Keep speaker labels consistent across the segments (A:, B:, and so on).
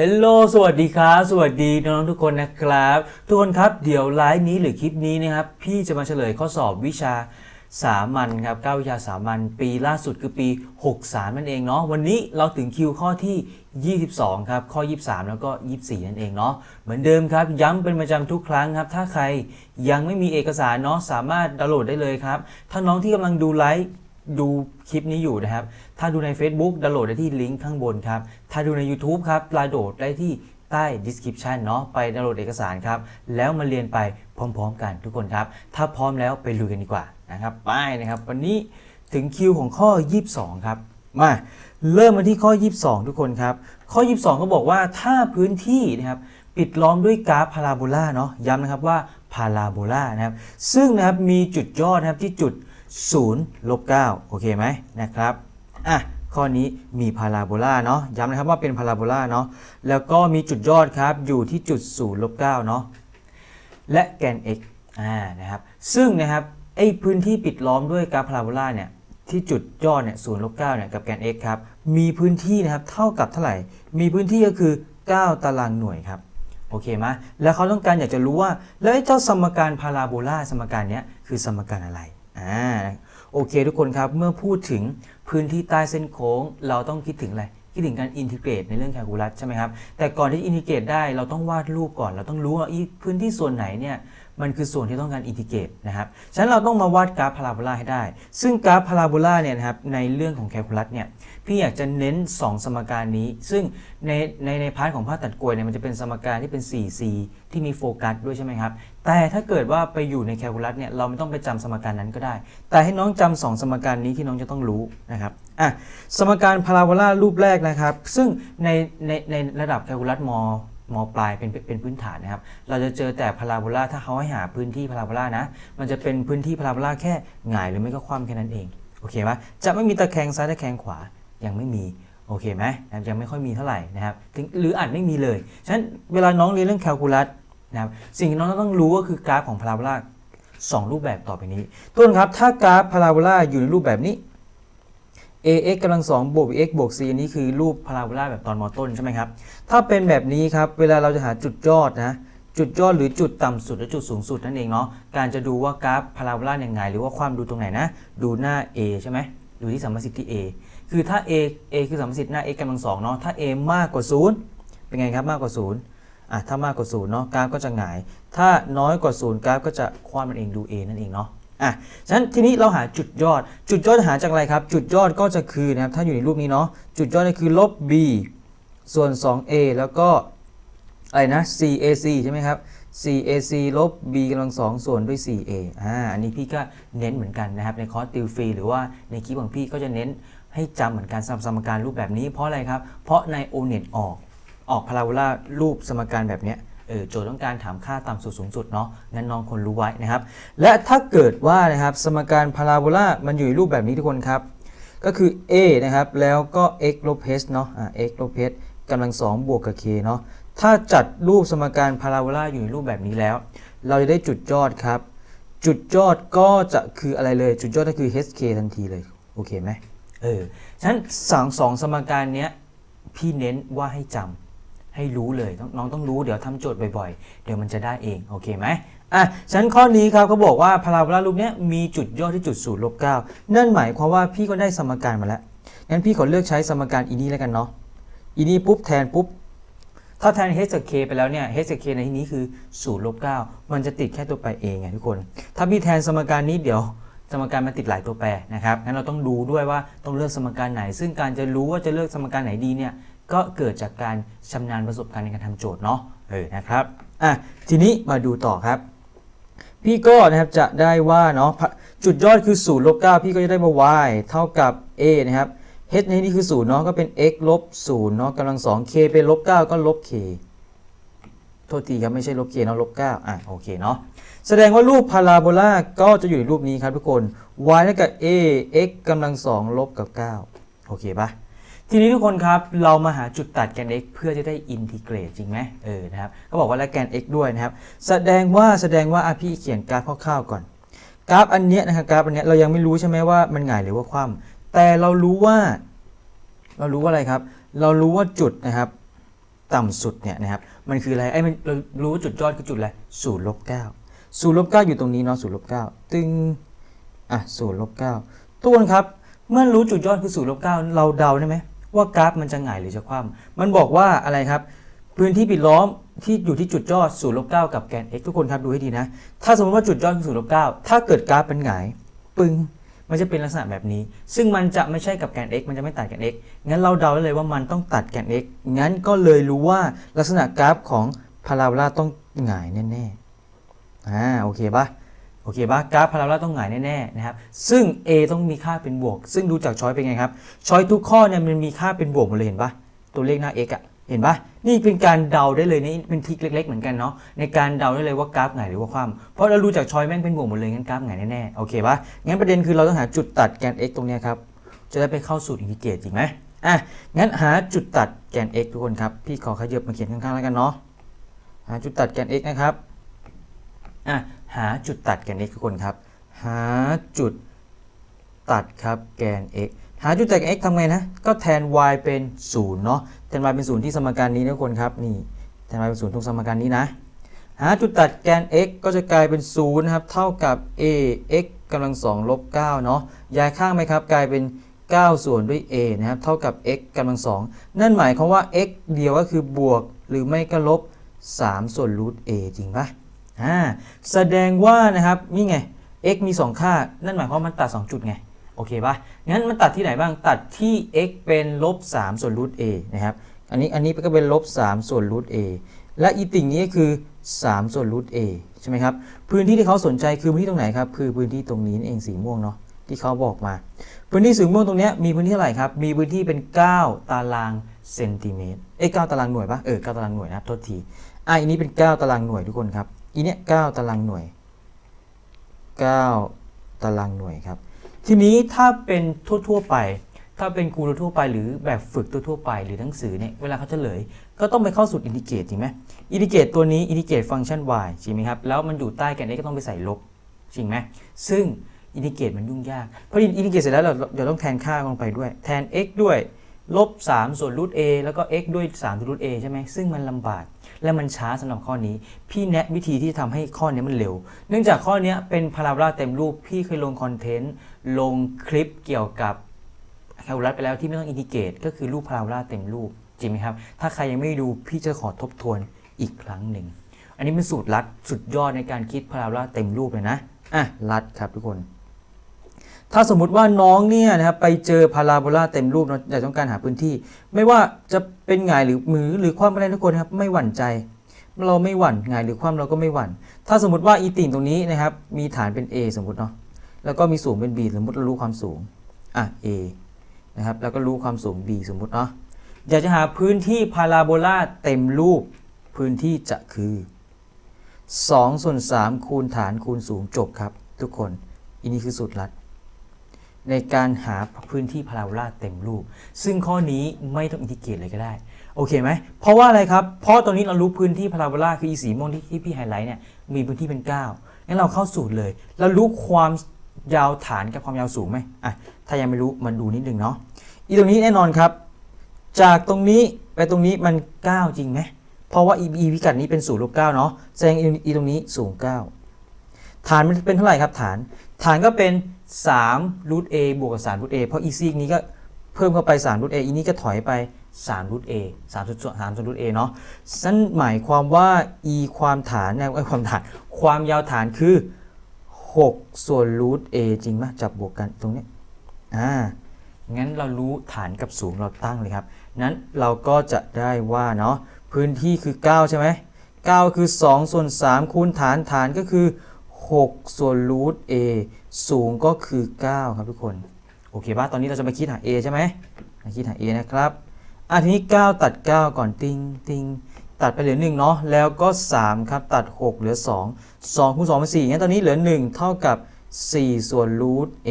A: เฮลโลสวัสดีครับ สวัสดีน้องๆทุกคนนะครับ ทุกคนครับ เดี๋ยวไลฟ์นี้หรือคลิปนี้นะครับ พี่จะมาเฉลยข้อสอบวิชาสามัญครับ9วิชาสามัญปีล่าสุดคือปี 63 นั่นเองเนาะ วันนี้เราถึงคิวข้อที่ 22 ครับ ข้อ 23 แล้วก็ 24 นั่นเองเนาะ เหมือนเดิมครับ ย้ำเป็นประจำทุกครั้งครับ ถ้าใครยังไม่มีเอกสารเนาะ สามารถดาวน์โหลดได้เลยครับ ถ้าน้องที่กำลังดูไลฟ์ ดูคลิปนี้อยู่นะครับ ถ้าดูใน Facebook ดาวน์โหลดได้ที่ลิงก์ข้างบนครับ ถ้าดูใน YouTube ครับดาวน์โหลดได้ที่ใต้ description เนาะไปดาวน์โหลดเอกสารครับ แล้วมาเรียนไปพร้อมๆกันทุกคนครับ ถ้าพร้อมแล้วไปลุยกันดีกว่านะครับไปนะครับวันนี้ถึงคิวของข้อ 22 ครับ มาเริ่มมาที่ข้อ 22 ทุกคนครับ ข้อ 22 ก็บอกว่าถ้าพื้นที่นะครับปิดล้อมด้วยกราฟพาราโบลาเนาะย้ำนะครับว่าพาราโบลานะครับซึ่งนะครับมีจุดยอดนะครับที่จุด 0ลบ9โอเคไหมนะครับอะข้อนี้มีพาราโบลาเนาะย้ำนะครับว่าเป็นพาราโบลาเนาะแล้วก็มีจุดยอดครับอยู่ที่จุด0ลบ9เนาะและแกน x อ่านะครับซึ่งนะครับไอพื้นที่ปิดล้อมด้วยกราฟพาราโบลาเนี่ยที่จุดยอดเนี่ย0ลบ9เนี่ยกับแกน x ครับ มีพื้นที่นะครับเท่ากับเท่าไหร่ มีพื้นที่ก็คือ 9 ตารางหน่วยครับ โอเคไหมแล้วเขาต้องการอยากจะรู้ว่า แล้วไอ้เจ้าสมการพาราโบลาสมการเนี้ยคือสมการอะไร อ่าโอเคทุกคนครับ เมื่อพูดถึงพื้นที่ใต้เส้นโค้ง เราต้องคิดถึงอะไร คิดถึงการอินทิเกรตในเรื่องแคลคูลัสใช่ไหมครับ แต่ก่อนที่อินทิเกรตได้เราต้องวาดรูปก่อน เราต้องรู้ว่าพื้นที่ส่วนไหนเนี่ย มันคือส่วนที่ต้องการอินทิเกรตนะครับ ฉะนั้นเราต้องมาวาดกราฟพาราโบลาให้ได้ ซึ่งกราฟพาราโบลาเนี่ยนะครับในเรื่องของแคลคูลัสเนี่ยพี่อยากจะเน้น 2 สมการนี้ ซึ่งในในในพาร์ทของภาพตัดกลวยเนี่ยมันจะเป็นสมการที่เป็น 4C ที่มีโฟกัสด้วยใช่ไหมครับ แต่ถ้าเกิดว่าไปอยู่ในแคลคูลัสเนี่ยเราไม่ต้องไปจำสมการนั้นก็ได้ แต่ให้น้องจำสองสมการนี้ที่น้องจะต้องรู้นะครับอะสมการพาราโบลารูปแรกนะครับ ซึ่งในในในระดับแคลคูลัสม มปลายเป็นเป็นพื้นฐานนะครับ เราจะเจอแต่พาราโบลาถ้าเขาให้หาพื้นที่พาราโบลานะ มันจะเป็นพื้นที่พาราโบลาแค่หงายหรือไม่ก็คว่ำแค่นั้นเอง โอเคไหมจะไม่มีตะแคงซ้ายตะแคงขวา ยังไม่มี โอเคไหมนะครับยังไม่ค่อยมีเท่าไหร่นะครับ ถึงหรืออาจไม่มีเลย ฉะนั้นเวลาน้องเรียนเรื่องแคลคูลัสนะครับ สิ่งที่น้องต้องรู้ก็คือกราฟของพาราโบลาสองรูปแบบต่อไปนี้ ต้นครับ ถ้ากราฟพาราโบลาอยู่ในรูปแบบนี้ ax กำลังสองบวก x บวก c อันนี้คือรูปพาราโบลาแบบตอนมอต้นใช่ไหมครับ ถ้าเป็นแบบนี้ครับ เวลาเราจะหาจุดยอดนะ จุดยอดหรือจุดต่ำสุด และจุดสูงสุดนั่นเองเนาะ การจะดูว่ากราฟพาราโบลาเนี่ยไง หรือว่าความดูตรงไหนนะ ดูหน้า a ใช่ไหมดูที่สัมประสิทธิ์ที่ a คือถ้า a a คือสัมประสิทธิ์หน้า x กำลังสองเนาะ ถ้า a มากกว่า 0 เป็นไงครับมากกว่า 0อะถ้ามากกว่า0เนาะกราฟก็จะหงาย ถ้าน้อยกว่า 0กราฟก็จะคว้ามันเองดู a นั่นเองเนาะ อะฉะนั้นทีนี้เราหาจุดยอด จุดยอดหาจากอะไรครับ จุดยอดก็จะคือนะครับถ้าอยู่ในรูปนี้เนาะจุดยอดก็คือลบ b ส่วน 2a แล้วก็อะไรนะ cac ใช่ไหมครับ cac ลบ b กำลังสองส่วนด้วย 4a อ่าอันนี้พี่ก็เน้นเหมือนกันนะครับในคอร์สติวฟรีหรือว่าในคลิปของพี่ก็จะเน้นให้จำเหมือนกันสำหรับสมการรูปแบบนี้เพราะอะไรครับ เพราะใน o n e t ออกออกพาราโบลารูปสมการแบบเนี้ย เออโจทย์ต้องการถามค่าต่ำสุดสูงสุดเนาะงั้นน้องคนรู้ไว้นะครับ และถ้าเกิดว่านะครับสมการพาราโบลามันอยู่ในรูปแบบนี้ทุกคนครับ ก็คือ a นะครับแล้วก็ x ลบ h เนาะอ่า x ลบ h กำลังสองบวกกับ k เนาะถ้าจัดรูปสมการพาราโบลาอยู่ในรูปแบบนี้แล้ว เราจะได้จุดยอดครับ จุดยอดก็จะคืออะไรเลย จุดยอดก็คือ hk ทันทีเลย โอเคไหมเออฉะนั้นสองสองสมการเนี้ยพี่เน้นว่าให้จำ ให้รู้เลยน้องต้องรู้เดี๋ยวทำโจทย์บ่อยๆ เดี๋ยวมันจะได้เองโอเคไหมอะชั้นข้อนี้ครับเขาบอกว่าพาราโบลารูปเนี้ยมีจุดยอดที่จุดศูนย์ลบเก้านั่นหมายความว่าพี่ก็ได้สมการมาแล้วงั้นพี่ขอเลือกใช้สมการอีนี้แล้วกันเนาะอีนี้ปุ๊บแทนปุ๊บถ้าแทน h กับ k ไปแล้วเนี่ย h กับ k ในที่นี้คือ0ลบ9มันจะติดแค่ตัวแปรเองไงทุกคน ถ้าพี่แทนสมการนี้เดี๋ยวสมการมันติดหลายตัวแปรนะครับ งั้นเราต้องดูด้วยว่าต้องเลือกสมการไหน ซึ่งการจะรู้ว่าจะเลือกสมการไหนดีเนี่ย ก็เกิดจากการชำนาญประสบการณ์ในการทำโจทย์เนาะเออนะครับอะทีนี้มาดูต่อครับ พี่ก็นะครับจะได้ว่าเนาะจุดยอดคือ0ลบ9พี่ก็จะได้มา y เท่ากับ a นะครับ h ในนี้คือ0เนาะก็เป็น x ลบ0เนาะกำลัง 2 k เป็นลบ9ก็ลบ k โทษทีครับไม่ใช่ลบ k เนาะลบ9อะโอเคเนาะแสดงว่ารูปพาราโบลาก็จะอยู่ในรูปนี้ครับทุกคน y เท่ากับ a x กำลัง2ลบกับ 9 โอเคปะ ทีนี้ทุกคนครับเรามาหาจุดตัดแกน x เพื่อจะได้อินทิเกรตจริงไหมเออนะครับก็บอกว่าและแกน x ด้วยนะครับ แสดงว่าแสดงว่าอะพี่เขียนกราฟคร่าวๆก่อน กราฟอันเนี้ยนะครับกราฟอันเนี้ยเรายังไม่รู้ใช่ไหมว่ามันหงายหรือว่าคว่ำแต่เรารู้ว่า เรารู้ว่าอะไรครับ เรารู้ว่าจุดนะครับต่ำสุดเนี่ยนะครับมันคืออะไรไอ้มันเรารู้จุดยอดคือจุดอะไรศูนย์ลบเก้าศูนย์ลบเก้าอยู่ตรงนี้เนาะศูนย์ลบเก้าตึงอะศูนย์ลบเก้าทุกคนครับ เมื่อรู้จุดยอดคือศูนย์ลบเก้าเราเดาได้ไหม ว่ากราฟมันจะหงายหรือจะคว่ำมันบอกว่าอะไรครับ พื้นที่ปิดล้อมที่อยู่ที่จุดยอดศูนย์ลบเก้ากับแกน x ทุกคนครับดูให้ดีนะ ถ้าสมมติว่าจุดยอดคือศูนย์ลบเก้าถ้าเกิดกราฟเป็นหงายปึ้งมันจะเป็นลักษณะแบบนี้ ซึ่งมันจะไม่ใช่กับแกน x มันจะไม่ตัดแกน x งั้นเราเดาได้เลยว่ามันต้องตัดแกน x งั้นก็เลยรู้ว่าลักษณะกราฟของพาราโบลาต้องหงายแน่ๆอ่าโอเคปะโอเคปะกราฟพาราโบลาต้องหงายแน่ๆนะครับซึ่ง a ต้องมีค่าเป็นบวก ซึ่งดูจากช้อยเป็นไงครับช้อยทุกข้อเนี่ยมันมีค่าเป็นบวกหมดเลยเห็นปะตัวเลขหน้า x อะเห็นปะนี่เป็นการเดาได้เลยนี่เป็นทิกเล็ก ๆ เหมือนกันเนาะในการเดาได้เลยว่ากราฟหงายหรือว่าคว่ำเพราะเราดูจากช้อยแม่งเป็นบวกหมดเลยงั้นกราฟหงายแน่ๆโอเคปะงั้นประเด็นคือเราต้องหาจุดตัดแกน x ตรงเนี้ยครับจะได้ไปเข้าสูตรอินทิเกรตจริงไหมอะงั้นหาจุดตัดแกน x ทุกคนครับพี่ขอขยับมาเขียนข้างๆแล้วกันเนาะหาจุดตัดแกน x นะครับอะ หาจุดตัดแกน x ทุกคนครับ หาจุดตัดครับแกน x หาจุดตัดแกน x ทำไงนะ ก็แทน y เป็น0เนาะ แทน y เป็น 0 ที่สมการนี้นะทุกคนครับ นี่ แทน y เป็น0ตรงสมการนี้นะ หาจุดตัดแกน x ก็จะกลายเป็น0นะครับ เท่ากับ a x กำลัง2ลบ9เนาะ ย้ายข้างไหมครับ กลายเป็น 9 ส่วนด้วย a นะครับ เท่ากับ x กำลัง2นั่นหมายความว่า x เดียวก็คือบวก หรือไม่ก็ลบ 3 ส่วนรูท a จริงปะ อ่าแสดงว่านะครับนี่ไง x มี 2 ค่า นั่นหมายความว่ามันตัด 2 จุดไง โอเคปะงั้นมันตัดที่ไหนบ้าง ตัดที่ x เป็นลบ3ส่วนรูท a นะครับ อันนี้อันนี้ก็เป็นลบ3ส่วนรูท a และอีติ่งนี้คือ 3 ส่วนรูท a ใช่ไหมครับ พื้นที่ที่เขาสนใจคือพื้นที่ตรงไหนครับ คือพื้นที่ตรงนี้นเองสีม่วงเนาะ ที่เขาบอกมา พื้นที่สีม่วงตรงเนี้ยมีพื้นที่เท่าไหร่ครับ มีพื้นที่เป็น 9 ตารางเซนติเมตร เอ้ย9ตารางหน่วยปะเออ9ตารางหน่วยนะครับ โทษทีอะอันนี้เป็น 9 ตารางหน่วยทุกคนครับ อีเนี้ย9ตารางหน่วย 9 ตารางหน่วยครับ ทีนี้ถ้าเป็นทั่วๆไป ถ้าเป็นครูทั่วไปหรือแบบฝึกทั่วๆไปหรือหนังสือเนี่ยเวลาเขาเฉลย ก็ต้องไปเข้าสูตรอินทิเกรตจริงไหมอินทิเกรตตัวนี้อินทิเกรตฟังก์ชัน y จริงไหมครับแล้วมันอยู่ใต้แกน x ก็ต้องไปใส่ลบจริงไหมซึ่งอินทิเกรตมันยุ่งยากเพราะอินทิเกรตเสร็จแล้วเราเราต้องแทนค่าลงไปด้วย แทน x ด้วย ลบ 3 ส่วนรูท a แล้วก็ x ด้วย3ส่วนรูท a ใช่ไหมซึ่งมันลำบากและมันช้าสำหรับข้อนี้ พี่แนะวิธีที่จะทำให้ข้อนี้มันเร็ว เนื่องจากข้อนี้เป็นพาราโบลาเต็มรูป พี่เคยลงคอนเทนต์ลงคลิปเกี่ยวกับแคลคูลัสไปแล้วที่ไม่ต้องอินทิเกรตก็คือรูปพาราโบลาเต็มรูปจริงไหมครับ ถ้าใครยังไม่ดูพี่จะขอทบทวนอีกครั้งหนึ่ง อันนี้เป็นสูตรลัดสุดยอดในการคิดพาราโบลาเต็มรูปเลยนะอะลัดครับทุกคน ถ้าสมมุติว่าน้องเนี่ยนะครับไปเจอพาราโบลาเต็มรูปเนอะอยากต้องการหาพื้นที่ ไม่ว่าจะเป็นหงายหรือมือหรือความอะไรทุกคนครับไม่หวั่นใจ เราไม่หวั่นหงายหรือความเราก็ไม่หวั่น ถ้าสมมติว่าอีติ่งตรงนี้นะครับมีฐานเป็น A สมมติเนาะแล้วก็มีสูงเป็น B สมมติเรารู้ความสูงอะ A นะครับแล้วก็รู้ความสูง B สมมติเนาะอยากจะหาพื้นที่พาราโบลาเต็มรูปพื้นที่จะคือ2ส่วน3คูณฐานคูณสูงจบครับ ทุกคนอันนี้คือสูตรลัด ในการหาพื้นที่พาราโบลาเต็มรูป ซึ่งข้อนี้ไม่ต้องอินทิเกรตเลยก็ได้ โอเคไหม เพราะว่าอะไรครับ เพราะตอนนี้เรารู้พื้นที่พาราโบลาคืออีสีม่วงที่ที่พี่ไฮไลท์เนี่ยมีพื้นที่เป็น9งั้นเราเข้าสูตรเลยเรารู้ความยาวฐานกับความยาวสูงไหมอะถ้ายังไม่รู้มาดูนิดนึงเนาะอีตรงนี้แน่นอนครับ จากตรงนี้ไปตรงนี้มัน 9 จริงไหมเพราะว่าอีพิกัดนี้เป็น0ลบ9เนาะแสดงอีอีตรงนี้สูง9ฐานมันเป็นเท่าไหร่ครับฐาน ฐานก็เป็น 3 root a บวกกับ3 root a เพราะอีซีกนี้ก็เพิ่มเข้าไป3 root a อีนี้ก็ถอยไป3 root a 3ส่วน3ส่วน root a เนาะนั่นหมายความว่า e ความฐานเนี่ยความฐาน ความยาวฐานคือ 6 ส่วน root a จริงไหมจับบวกกันตรงนี้อ่างั้นเรารู้ฐานกับสูงเราตั้งเลยครับ นั้นเราก็จะได้ว่าเนาะพื้นที่คือ 9 ใช่ไหม9คือ 2 ส่วน 3 คูณฐานฐานก็คือ 6 ส่วนรูท a สูงก็คือ 9 ครับทุกคน โอเคป่ะตอนนี้เราจะมาคิดหา a ใช่ไหมมาคิดหา a นะครับอะทีนี้ 9 ตัด 9 ก่อนติงติงตัดไปเหลือ1เนาะแล้วก็ 3 ครับ ตัด 6 เหลือ 2 2คูณ2เป็น4งั้นตอนนี้เหลือ 1 เท่ากับ 4 ส่วนรูท a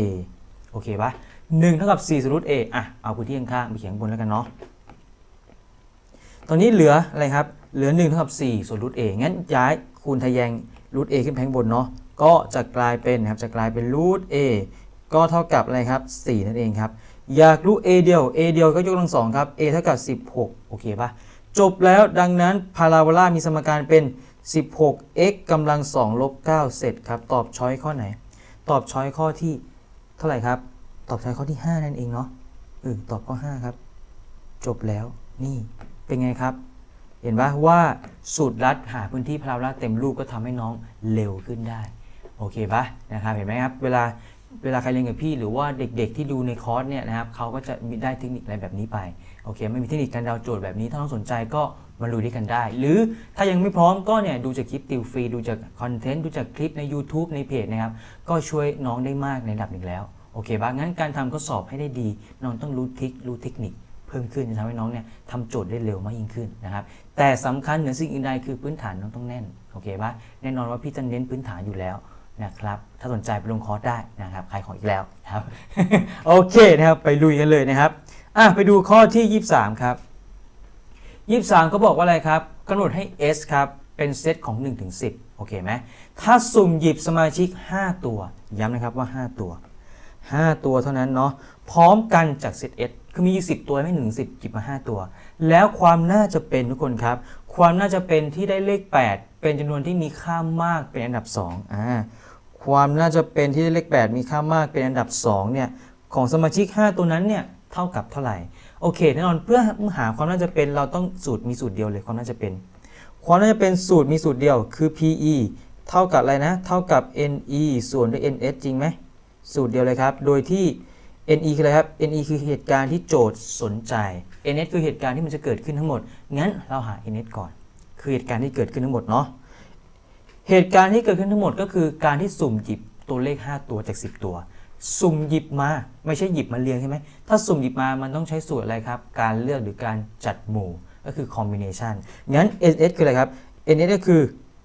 A: โอเคป่ะ1เท่ากับ 4 ส่วนรูท a อะเอาพื้นที่ข้างๆไปเขียนบนแล้วกันเนาะตอนนี้เหลืออะไรครับ เหลือ1เท่ากับ 4 ส่วนรูท a งั้นย้ายคูณทะแยงรูท a ขึ้นไปข้างบนเนาะ ก็จะกลายเป็นนะครับจะกลายเป็นรูท a ก็เท่ากับอะไรครับ 4 นั่นเองครับ อยากรู้ a เดียว a เดียวก็ยกกำลังสองครับ a เท่ากับ 16 โอเคปะจบแล้วดังนั้นพาราโบลามีสมการเป็น 16x กำลัง2ลบ9เสร็จครับ ตอบช้อยข้อไหน ตอบช้อยข้อที่เท่าไหร่ครับ ตอบช้อยข้อที่ 5 นั่นเองเนาะเออตอบข้อ 5 ครับ จบแล้วนี่เป็นไงครับ เห็นปะว่าสูตรลัดหาพื้นที่พาราโบลาเต็มรูปก็ทำให้น้องเร็วขึ้นได้ โอเคปะนะครับเห็นไหมครับเวลาเวลาใครเรียนกับพี่หรือว่าเด็กๆที่ดูในคอร์สเนี่ยนะครับเขาก็จะมีได้เทคนิคอะไรแบบนี้ไปโอเคไม่มีเทคนิคการดาวโจทย์แบบนี้ถ้าน้องสนใจก็มาดูด้วยกันได้ หรือถ้ายังไม่พร้อมก็เนี่ยดูจากคลิปติวฟรีดูจากคอนเทนต์ดูจากคลิปใน YouTube ในเพจนะครับก็ช่วยน้องได้มากในระดับหนึ่งแล้วโอเคปะงั้นการทำข้อสอบให้ได้ดี น้องต้องรู้ทิครู้เทคนิคเพิ่มขึ้นจะทำให้น้องเนี่ยทำโจทย์ได้เร็วมากยิ่งขึ้นนะครับแต่สำคัญเหนือสิ่งอื่นใดคือพื้นฐานน้องต้องแน่นโอเคปะแน่นอนว่าพี่จะเน้นพื้นฐานอยู่แล้ว นะครับถ้าสนใจไปลงคอร์สได้นะครับขายของอีกแล้วนะครับโอเคนะครับไปลุยกันเลยนะครับอะไปดูข้อที่ 23 ครับ 23ก็บอกว่าอะไรครับกำหนดให้ S ครับเป็นเซตของ1ถึง10โอเคไหมถ้าสุ่มหยิบสมาชิก 5 ตัว ย้ำนะครับว่า 5 ตัว 5 ตัวเท่านั้นเนาะพร้อมกันจากเซต S คือมีอยู่10 ตัวไม่ถึง10หยิบมา 5 ตัว แล้วความน่าจะเป็นทุกคนครับ ความน่าจะเป็นที่ได้เลข 8 เป็นจำนวนที่มีค่ามากเป็นอันดับ2อ่า ความน่าจะเป็นที่เลข 8 มีค่ามากเป็นอันดับ2เนี่ยของสมาชิก 5 ตัวนั้นเนี่ยเท่ากับเท่าไหร่โอเคแน่นอนเพื่อหาความน่าจะเป็นเราต้องสูตรมีสูตรเดียวเลยความน่าจะเป็น ความน่าจะเป็นสูตรมีสูตรเดียวคือ PE เท่ากับอะไรนะ เท่ากับ NE ส่วนด้วย NS จริงไหมสูตรเดียวเลยครับ โดยที่ NE คืออะไรครับ NE คือเหตุการณ์ที่โจทย์สนใจ NS คือเหตุการณ์ที่มันจะเกิดขึ้นทั้งหมด งั้นเราหา NS ก่อน คือเหตุการณ์ที่เกิดขึ้นทั้งหมดเนาะ เหตุการณ์ที่เกิดขึ้นทั้งหมดก็คือการที่สุ่มหยิบตัวเลข 5 ตัวจาก 10 ตัว สุ่มหยิบมาไม่ใช่หยิบมาเรียงใช่ไหมถ้าสุ่มหยิบมามันต้องใช้สูตรอะไรครับ การเลือกหรือการจัดหมู่ก็คือ combination งั้น NS คืออะไรครับ NS ก็คือ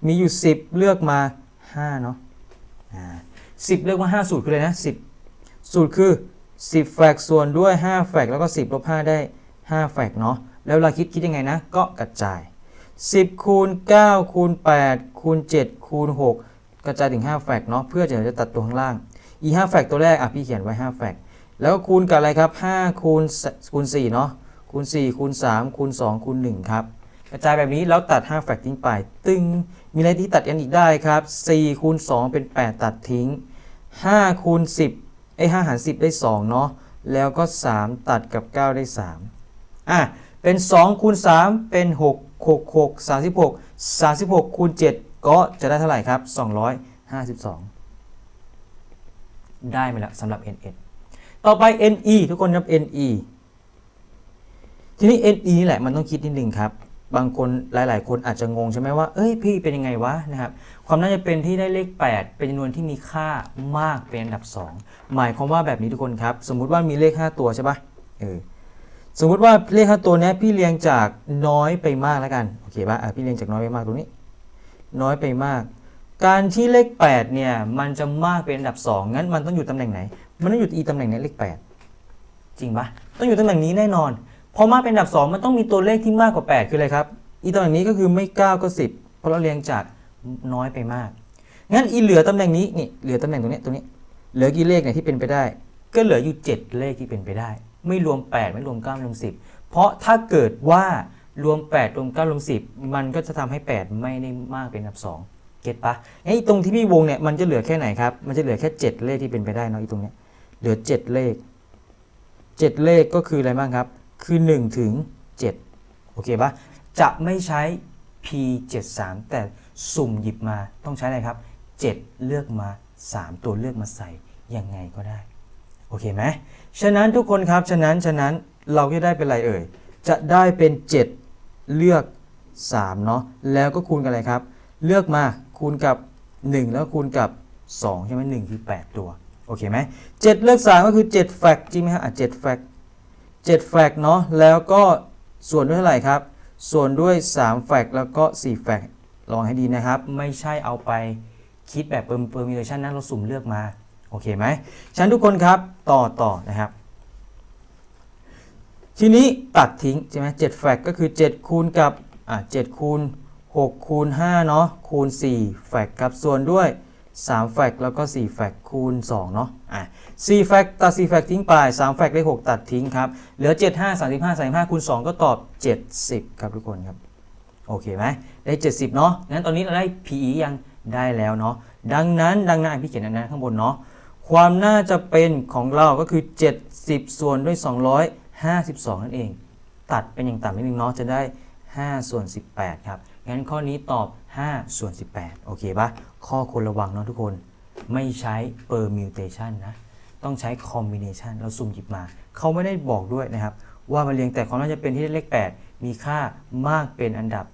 A: มีอยู่ 10 เลือกมา5เนาะอ่า10เลือกมา 5 สูตรคืออะไรนะ 10 สูตรคือ 10 แฟกส่วนด้วย 5 แฟกแล้วก็ 10ลบ5ได้ 5 แฟกเนาะแล้วเวลาคิดคิดยังไงนะ ก็กระจาย 10คูณ9คูณ8คูณ7คูณ6กระจายถึง5แฟกเนาะเพื่อจะจะตัดตัวข้างล่างอี5แฟกตัวแรกอะพี่เขียนไว้5แฟกแล้วคูณกับอะไรครับ5คูณคูณ4เนาะคูณ4คูณ3คูณ2คูณ1ครับกระจายแบบนี้แล้วตัด5แฟกทิ้งไป ตึงมีอะไรที่ตัดกันอีกได้ครับ4คูณ2เป็น 8 ตัดทิ้ง5คูณ10ไอ้5หาร10 ได้2เนาะแล้วก็ 3 ตัดกับ 9 ได้ 3อะเป็น2คูณ3เป็น 6 6 6 36 36 คูณ 7 ก็จะได้เท่าไหร่ครับ 252 ได้มาแล้วสำหรับ NS ต่อไป NE ทุกคนครับ NE ทีนี้ NE นี่แหละมันต้องคิดนิดนึงครับ บางคนหลาย ๆ คนอาจจะงงใช่ไหมว่า เอ้ยพี่เป็นยังไงวะนะครับ ความน่าจะเป็นที่ได้เลข 8 เป็นจำนวนที่มีค่ามากเป็นอันดับ 2 หมายความว่าแบบนี้ทุกคนครับ สมมุติว่ามีเลข 5 ตัวใช่ปะเออ สมมุติว่าเลข5ตัวนี้พี่เรียงจากน้อยไปมากแล้วกันโอเคปะ่ะพี่เรียงจากน้อยไปมากตรงนี้ น้อยไปมาก การที่เลข 8 เนี่ยมันจะมากเป็นอันดับ 2 งั้นมันต้องอยู่ตำแหน่งไหน มันต้องอยู่อีตำแหน่งเนี้เลข 8 จริงปะต้องอยู่ตำแหน่งนี้แน่นอนพอมากเป็นอันดับ 2 มันต้องมีตัวเลขที่มากกว่า 8 คืออะไรครับอีตำแหน่งนี้ก็คือไม่ 9 ก็ 10 เพราะเราเรียงจากน้อยไปมาก งั้นอีเหลือตำแหน่งนี้นี่เหลือตำแหน่งตรงนี้ตรงนี้ เหลือกี่เลขเนี่ยที่เป็นไปได้ ก็เหลืออยู่ 7 เลขที่เป็นไปได้ ไม่รวม 8 ไม่รวม 9 รวม 10 เพราะถ้าเกิดว่ารวม 8 รวม 9 รวม 10 มันก็จะทำให้ 8 ไม่ได้มากเป็นอันดับ2เก็ตปะไอ้ตรงที่พี่วงเนี่ยมันจะเหลือแค่ไหนครับ มันจะเหลือแค่ 7 เลขที่เป็นไปได้เนาะอีตรงเนี้ยเหลือ 7 เลข 7 เลขก็คืออะไรบ้างครับ คือ 1 ถึง 7 โอเคปะจะไม่ใช้ P 7 3 แต่สุ่มหยิบมาต้องใช้อะไรครับ 7 เลือกมา 3 ตัวเลือกมาใส่ยังไงก็ได้ โอเคไหม ฉะนั้นทุกคนครับ ฉะนั้น ฉะนั้นเราจะได้เป็นอะไรเอ่ย จะได้เป็น 7 เลือก 3 เนาะ แล้วก็คูณกับอะไรครับ เลือกมาคูณกับ 1 แล้วคูณกับ 2 ใช่ไหม1คือ 8 ตัว โอเคไหม7เลือก 3 ก็คือ 7 แฟกต์จริงไหมฮะอะ7แฟกต์7แฟกต์เนาะ แล้วก็ส่วนด้วยเท่าไหร่ครับ ส่วนด้วย 3 แฟกต์แล้วก็ 4 แฟกต์ลองให้ดีนะครับ ไม่ใช่เอาไปคิดแบบเปิร์เปอร์มิเลชันนั้นเราสุ่มเลือกมา โอเคไหมฉันทุกคนครับต่อต่อนะครับ ทีนี้ตัดทิ้งใช่ไหม7แฟกต์ก็คือ 7 คูณกับอะ7คูณ6คูณ5เนาะคูณ4แฟกต์ครับส่วนด้วย3แฟกแล้วก็4แฟกคูณ2เนาะอะ4แฟกตัด4แฟกทิ้งไป3แฟกได้ 6 ตัดทิ้งครับ เหลือ 7 5 35 35คูณ2ก็ตอบ 70 ครับทุกคนครับ โอเคไหมได้ 70 เนาะงั้นตอนนี้เราได้ PE ยังได้แล้วเนาะดังนั้นดังนั้นพี่เขียนอันนั้นข้างบนเนาะ ความน่าจะเป็นของเราก็คือ 70 ส่วนด้วย 252 นั่นเอง ตัดเป็นอย่างต่ำนิดนึงเนาะจะได้ 5 ส่วน 18 ครับ งั้นข้อนี้ตอบ 5 ส่วน 18 โอเคปะข้อควรระวังเนาะทุกคน ไม่ใช้ permutation นะ ต้องใช้ combination เราสุ่มหยิบมา เขาไม่ได้บอกด้วยนะครับ ว่ามันเรียงแต่ความน่าจะเป็นที่เลข 8 มีค่ามากเป็นอันดับ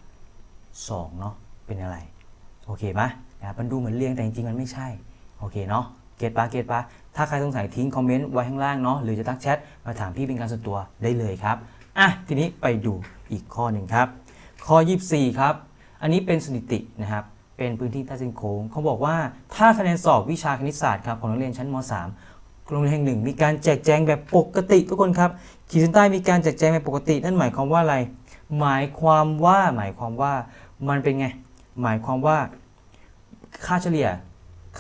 A: 2 เนาะเป็นอะไร โอเคปะนะครับมันดูเหมือนเรียงแต่จริงๆมันไม่ใช่ โอเคเนาะ เกตปะเกตปะถ้าใครสงสัยทิ้งคอมเมนต์ไว้ข้างล่างเนาะหรือจะทักแชทมาถามพี่เป็นการส่วนตัวได้เลยครับอะทีนี้ไปดูอีกข้อหนึ่งครับ ข้อ 24 ครับ อันนี้เป็นสถิตินะครับเป็นพื้นที่ใต้เส้นโค้งเขาบอกว่าถ้าคะแนนสอบวิชาคณิตศาสตร์ครับของนักเรียนชั้นม .3 โรงเรียนแห่งหนึ่งมีการแจกแจงแบบปกติทุกคนครับขีดเส้นใต้มีการแจกแจงแบบปกติ นั่นหมายความว่าอะไร หมายความว่าหมายความว่ามันเป็นไง หมายความว่าค่าเฉลี่ย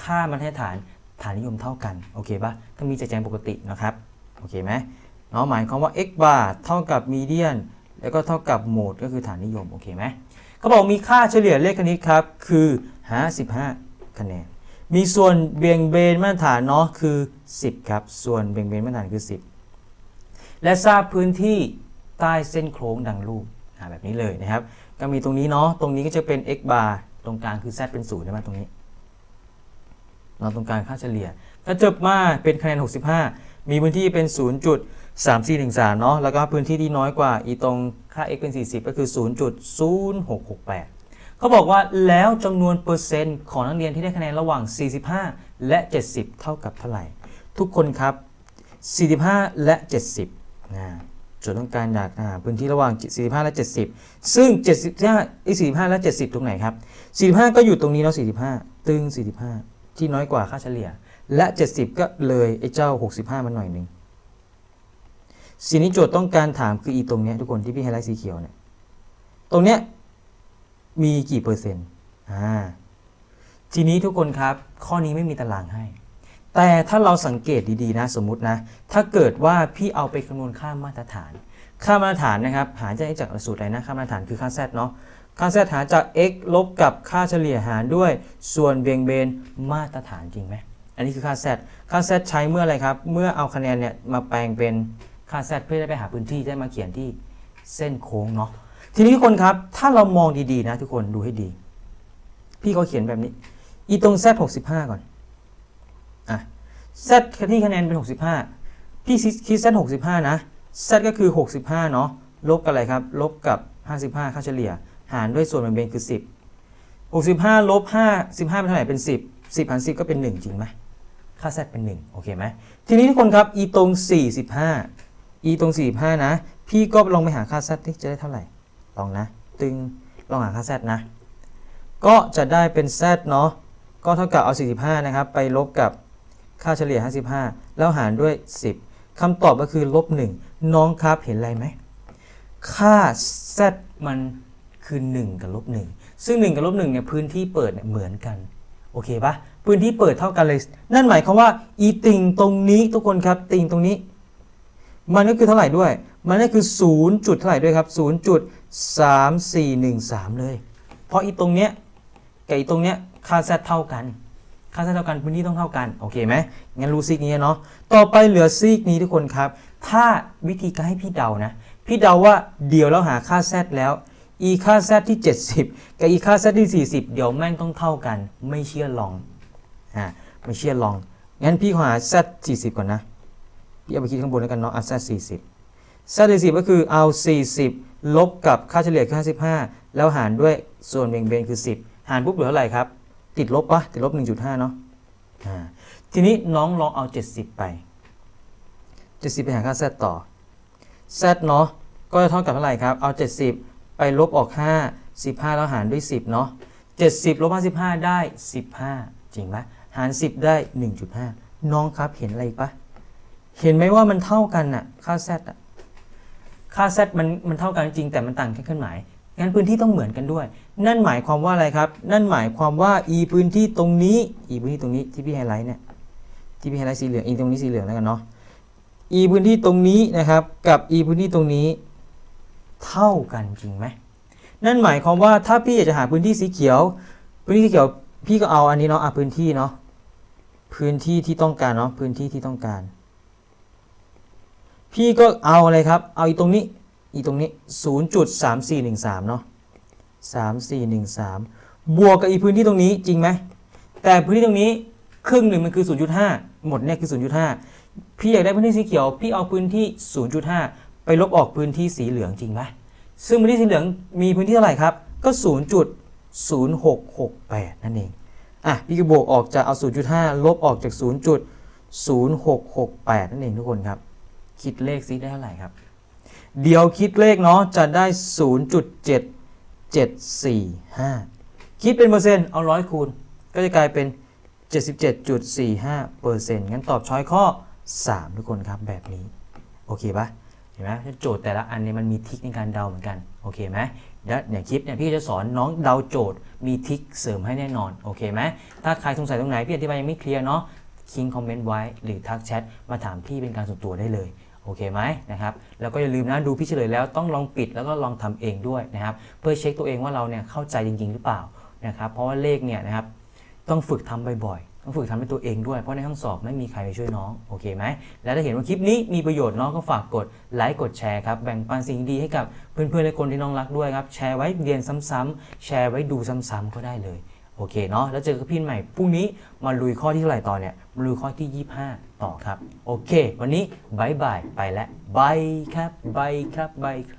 A: ค่ามาตรฐาน ฐานนิยมเท่ากัน โอเคปะถ้ามีแจกแจงปกตินะครับ โอเคไหมเนาะหมายความว่า x bar เท่ากับมีเดียนแล้วก็เท่ากับโหมดก็คือฐานนิยม โอเคไหมเขาบอกมีค่าเฉลี่ยเลขคณิตครับ คือ 55 คะแนน มีส่วนเบี่ยงเบนมาตรฐานเนาะคือ 10 ครับ ส่วนเบี่ยงเบนมาตรฐานคือ 10 และทราบพื้นที่ใต้เส้นโค้งดังรูปแบบนี้เลยนะครับ ก็มีตรงนี้เนาะ ตรงนี้ก็จะเป็น x bar ตรงกลางคือ z เป็น0ใช่ไหมตรงนี้ เราตรงกางค่าเฉลี่ย ถ้าจบมาเป็นคะแนน 65 มีพื้นที่เป็น 0.3413 เนาะ แล้วก็พื้นที่ที่น้อยกว่า อีตรงค่า x เป็น 40 ก็คือ 0.0668 เขาบอกว่าแล้วจำนวนเปอร์เซ็นต์ของนักเรียนที่ได้คะแนนระหว่าง 45 และ 70 เท่ากับเท่าไหร่ ทุกคนครับ 45 และ 70นะจทย์ต้องการอยากหาพื้นที่ระหว่าง 45 และ 70 ซึ่ง 75ไอ้45 และ 70 ตรงไหนครับ 45 ก็อยู่ตรงนี้เนาะ45 ตึง 45 ที่น้อยกว่าค่าเฉลี่ย และ 70 ก็เลยไอ้เจ้า 65มันหน่อยหนึ่งสิ่งที่โจทย์ต้องการถามคืออีตรงเนี้ยทุกคนที่พี่ไฮไลท์สีเขียวเนี่ยตรงเนี้ยมีกี่เปอร์เซ็นต์อ่าทีนี้ทุกคนครับ ข้อนี้ไม่มีตารางให้ แต่ถ้าเราสังเกตดีๆนะ สมมตินะ ถ้าเกิดว่าพี่เอาไปคำนวณค่ามาตรฐาน ค่ามาตรฐานนะครับ หาจากจากสูตรอะไรนะ ค่ามาตรฐานคือค่า z เนาะ ค่า z หาจาก x ลบกับค่าเฉลี่ยหารด้วยส่วนเบี่ยงเบนมาตรฐานจริงไหมอันนี้คือค่า z ค่า z ใช้เมื่ออะไรครับ เมื่อเอาคะแนนเนี่ยมาแปลงเป็นค่า z เพื่อจะไปหาพื้นที่ได้มาเขียนที่เส้นโค้งเนาะทีนี้ทุกคนครับ ถ้าเรามองดีๆนะทุกคนดูให้ดี พี่เขาเขียนแบบนี้ อีตรง z 65 ก่อนอะ z ที่คะแนนเป็น 65 พี่คิด z 65 นะ z ก็คือ 65 เนาะลบกับอะไรครับ ลบกับ 55 ค่าเฉลี่ย หารด้วยส่วนแบ่งเบนคือ 10 65ลบ5 15 เป็นเท่าไหร่เป็น 10 10หาร10 ก็เป็น 1 จริงไหมค่า z เป็น 1 โอเคไหมทีนี้ทุกคนครับอีตรง 45อีตรง 45 นะ พี่ก็ลองไปหาค่า z ที่จะได้เท่าไหร่ ลองนะ ตึง ลองหาค่า z นะ ก็จะได้เป็น z เนาะ ก็เท่ากับเอา 45 นะครับ ไปลบกับค่าเฉลี่ย 55 แล้วหารด้วย 10คำตอบก็คือลบ 1 น้องครับเห็นอะไรไหม ค่า z มัน คือ 1 กับลบ1ซึ่ง 1 กับลบ1เนี่ยพื้นที่เปิดเนี่ยเหมือนกัน โอเคปะพื้นที่เปิดเท่ากันเลย นั่นหมายความว่าอีติ่งตรงนี้ทุกคนครับ ติ่งตรงนี้ มันก็คือเท่าไหร่ด้วย มันก็คือ0จุดเท่าไหร่ด้วยครับ0.3413 เลย เพราะอีตรงเนี้ยกับอีตรงเนี้ยค่า z เท่ากัน ค่า z เท่ากันพื้นที่ต้องเท่ากัน โอเคไหมงั้นรู้ซีกนี้เนาะ ต่อไปเหลือซีกนี้ทุกคนครับ ถ้าวิธีการให้พี่เดานะ พี่เดาว่าเดี๋ยวเราหาค่า z แล้ว e ค่า z ที่ 70 กับ e ค่า z ที่ 40 เดี๋ยวแม่งต้องเท่ากัน ไม่เชื่อลองอ่าไม่เชื่อลอง งั้นพี่ขอหา z 40 ก่อนนะ พี่เอาไปคิดข้างบนแล้วกันเนาะอะ z 40 z 40 ก็คือเอา 40 ลบกับค่าเฉลี่ยคือ55 แล้วหารด้วยส่วนเบี่ยงเบนคือ 10 หารปุ๊บเหลือเท่าไหร่ครับ ติดลบปะติดลบ 1.5 เนาะอ่าทีนี้น้องลองเอา 70 ไป 70 ไปหาค่า z ต่อ z เนาะก็จะเท่ากับเท่าไหร่ครับ เอา 70 ไปลบออก 5 15 แล้วหารด้วย 10 เนาะ70ลบ55 ได้ 15 จริงไหมหาร 10 ได้ 1.5 น้องครับเห็นอะไรอีกปะเห็นไหมว่ามันเท่ากันน่ะค่า z อะค่า z มันมันเท่ากันจริงแต่มันต่างแค่เครื่องหมายงั้นพื้นที่ต้องเหมือนกันด้วย นั่นหมายความว่าอะไรครับ นั่นหมายความว่า e พื้นที่ตรงนี้ e พื้นที่ตรงนี้ที่พี่ไฮไลท์เนี่ยที่พี่ไฮไลท์สีเหลือง e ตรงนี้สีเหลืองแล้วกันเนาะ e พื้นที่ตรงนี้นะครับกับ e พื้นที่ตรงนี้ เท่ากันจริงไหมนั่นหมายความว่าถ้าพี่อยากจะหาพื้นที่สีเขียว พื้นที่สีเขียวพี่ก็เอาอันนี้เนาะอะพื้นที่เนาะพื้นที่ที่ต้องการเนาะพื้นที่ที่ต้องการ พี่ก็เอาอะไรครับ เอาอีตรงนี้อีตรงนี้ 0.3413เนาะ3413 บวกกับอีพื้นที่ตรงนี้จริงไหมแต่พื้นที่ตรงนี้ครึ่งหนึ่งมันคือ 0.5 หมดเนี่ยคือ 0.5 พี่อยากได้พื้นที่สีเขียว พี่เอาพื้นที่ 0.5 ไปลบออกพื้นที่สีเหลืองจริงไหมซึ่งพื้นที่สีเหลืองมีพื้นที่เท่าไหร่ครับ ก็ 0.0668 นั่นเอง อะพี่ก็บวกออกจากเอา 0.5 ลบออกจาก 0.0668 นั่นเองทุกคนครับ คิดเลขซิได้เท่าไหร่ครับ เดี๋ยวคิดเลขเนาะจะได้ 0.7745 คิดเป็นเปอร์เซ็นต์เอาร้อยคูณ ก็จะกลายเป็น 77.45เปอร์เซ็นต์งั้นตอบช้อยข้อ 3 ทุกคนครับแบบนี้ โอเคปะ ห็นไหมโจทย์แต่ละอันเนี่ยมันมีทิคในการเดาเหมือนกันโอเคไหมเดี๋ยวเนี่ยคลิปเนี่ยพี่จะสอนน้องเดาโจทย์มีทิคเสริมให้แน่นอนโอเคไหมถ้าใครสงสัยตรงไหนพี่อธิบายยังไม่เคลียร์เนาะคิงคอมเมนต์ไว้หรือทักแชทมาถามพี่เป็นการส่วนตัวได้เลยโอเคไหมนะครับแล้วก็อย่าลืมนะดูพี่เฉลยแล้วต้องลองปิดแล้วก็ลองทำเองด้วยนะครับเพื่อเช็คตัวเองว่าเราเนี่ยเข้าใจจริง ๆ หรือเปล่านะครับเพราะว่าเลขเนี่ยนะครับต้องฝึกทำบ่อยต้องฝึกทำด้วยตัวเองด้วย เพราะในห้องสอบไม่มีใครไปช่วยน้อง โอเคไหม แล้วถ้าเห็นว่าคลิปนี้มีประโยชน์น้องก็ฝากกดไลค์กดแชร์ครับ แบ่งปันสิ่งดีให้กับเพื่อนๆและคนที่น้องรักด้วยครับ แชร์ไว้เรียนซ้ำๆแชร์ไว้ดูซ้ำๆก็ได้เลย โอเคเนาะ แล้วเจอกับพี่ใหม่พรุ่งนี้มาลุยข้อที่เท่าไหร่ต่อเนี่ย มาลุยข้อที่ 25 ต่อครับ โอเค วันนี้บายบายไปแล้วบายครับบายครับบายครับ